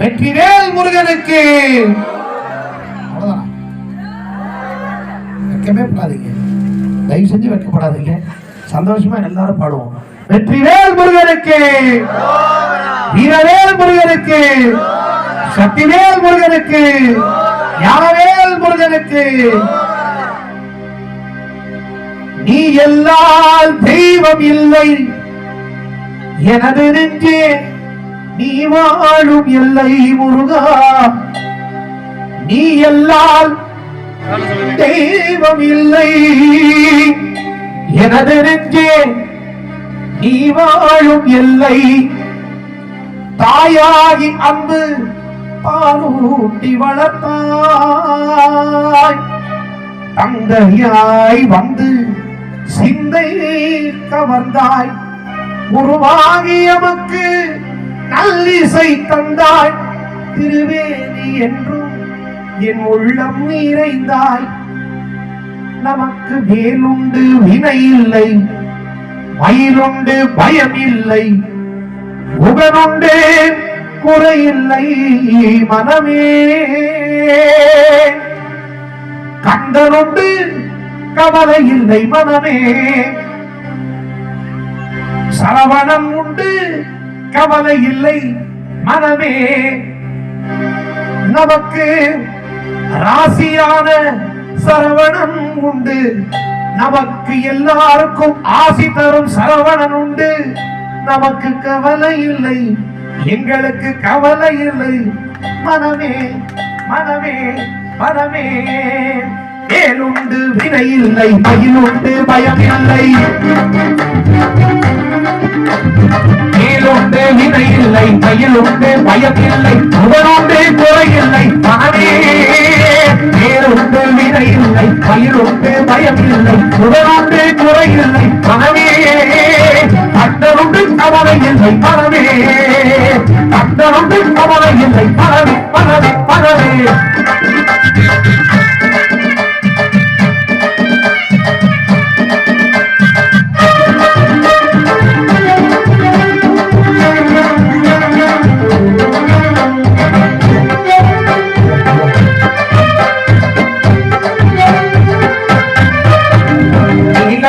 வெற்றிவேல் முருகனுக்கு. அவ்வளவுதான். வெட்கமே படாதீங்க. தயவு செஞ்சு வெட்கப்படாதீங்க. சந்தோஷமா எல்லாரும் பாடுவோம். வெற்றிவேல் முருகனுக்கு. வீரவேல் முருகனுக்கு. சக்திவேல் முருகனுக்கு. ஞானவேல் முருகனுக்கு. நீ எல்லால் தெய்வம் இல்லை. எனது நெஞ்சே நீ வாழும் எல்லை முருகா. நீ எல்லால் தெய்வம் இல்லை. எனது நெஞ்சே நீ வாழும் எல்லை. தாயாகி அன்பு பாலூட்டி வளர்த்தாய். தந்தையாய் வந்து சிந்தை கவர்ந்தாய். உருவாகி எமக்கு நல்லிசை தந்தாய். திருவேதி என்றும் என் உள்ளம் நிறைந்தாய். நமக்கு வேலுண்டு வினை இல்லை மயிலுண்டு பயம் இல்லை முகனுண்டு குறையில்லை மனமே. கண்டனுண்டு கவலை இல்லை மனமே. சரவணன் உண்டு கவலை இல்லை மனமே. நமக்கு ராசியான சரவணன் உண்டு. நமக்கு எல்லாருக்கும் ஆசி தரும் சரவணன் உண்டு. நமக்கு கவலை இல்லை எங்களுக்கு கவலை இல்லை. மனமே மனமே மனமே. ஏனுண்டு வினை இல்லை மயிலுண்டு பயம் இல்லை மேலுண்டு வினை இல்லை மயிலுண்டு பயம் இல்லை உடனுண்டு குறை இல்லை மனமே மேலுண்டு வினை இல்லை மயிலுண்டு பயம் இல்லை உடனுண்டு குறை இல்லை மனமே கண்டனுண்டு கவலை இல்லை மனமே கண்டனுண்டு கவலை இல்லை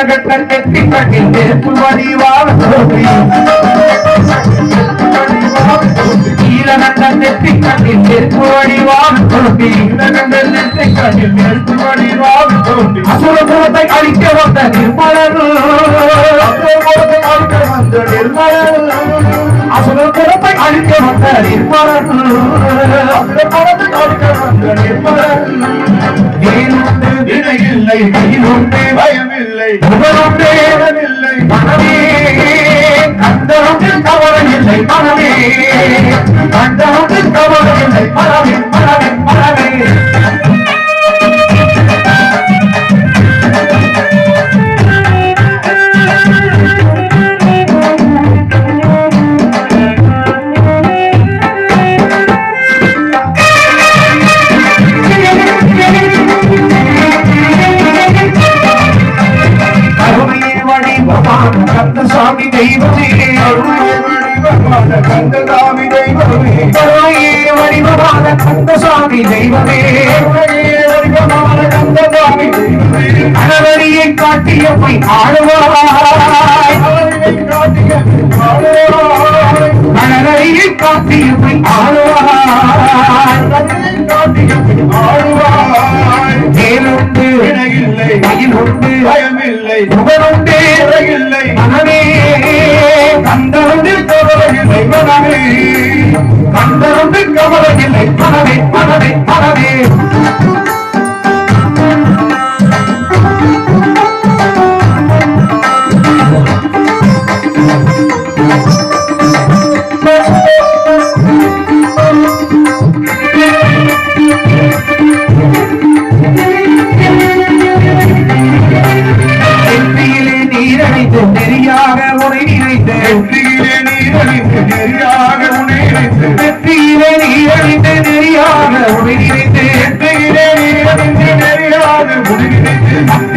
நீலகட்ட நெத்தி கட்டில் நெருப்பு நெத்தி கட்டில் நெருப்பு வடிவான தோன்றி நீலகண்ட நெத்தி கட்டில் நெருப்பு வடிவான தோன்றி அசுர குலத்தை அழிக்க வந்த நிர்மலன். அழிக்க வந்த நிர்மலன் அசுர குலத்தை அழிக்க வந்த நிர்மலன் அசுர குலத்தை அழிக்க வந்த நிர்மலன். வேலுண்டு வினையில்லை மயிலுண்டு பயமில்லை புகழுண்டு இடமில்லை மனமே கண்டனுக்கு கவலை இல்லை மனமே கண்டனுக்கு கவலை இல்லை மனமே மனமே கந்தசாமி தெய்வமே. வடிவமான கந்தசாமி காட்டியமை ஆளுவாய். கணவரியை காட்டியமை ஆளுவாய். வேலுண்டு வினையில்லை, மயிலுண்டு பயமில்லை. புகழுண்டு இல்லை மனமே கண்டருந்து கவலையில்லை மனமே. கண்டருந்து கவலையில்லை மனமே மனமே மனமே. நெறியாக உன்னை வைத்து நெற்றியிலே நீரடித்து நெறியாக நினைத்து நீரழித்து நெறியாக உன்னை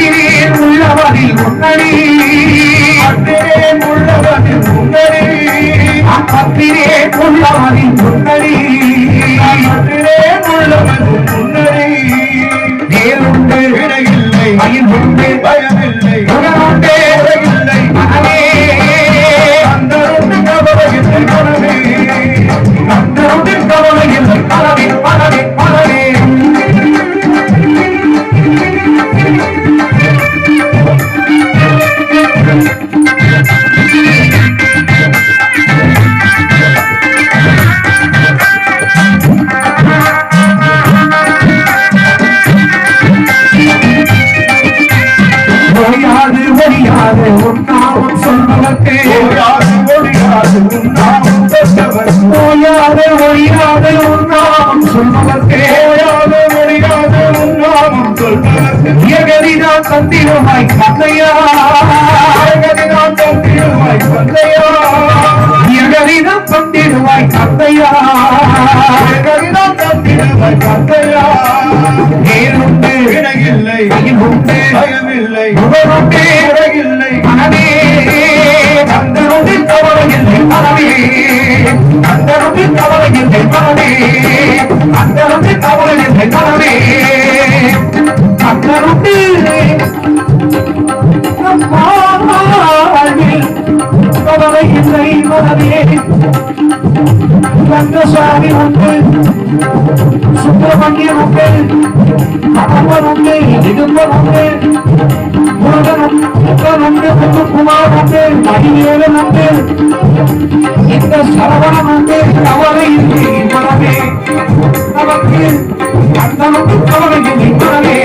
ஒழியாது ஒழியாது உன்னாவும் சொல்வதற்கு. ஓயாது ஒழியாது உன் நாமம் தொட்டவன் ஓயாது ஒழியாது உன்னாவும் சொல்வதற்கு. ஓயாது ஒழியாது உன் நாமம் சொல்வதற்கு. எகரிதான் தந்திரமாய் கதையா நான் தந்திருவாய் தந்தையா. எகரிதான் தந்திரமாய் கதையா நான் தந்திருவாய் தந்தையா. நேருண்டு. வினையில்லை உண்டு பயமில்லை முகருண்டு குறையில்லை மனமே அந்தருண்டு கவலை இல்லை. மனமே அந்தருண்டு கவலை இல்லை. மனமே அந்தருண்டு கவலை இல்லை. மனமே அந்தருண்டு கவலை இல்லை. மனமே. ரங்கசாமி உண்டு சுப்பிரமணியன் உண்டு அப்பன் உண்டு இடும்பன் உண்டு முருகன் முருகன் உண்டு முத்துக்குமார் உண்டு மணிவேலன் உண்டு இந்த சரவணன் உண்டு கவலை இல்லை மனமே நமக்கு அந்த கவலை இல்லை மனமே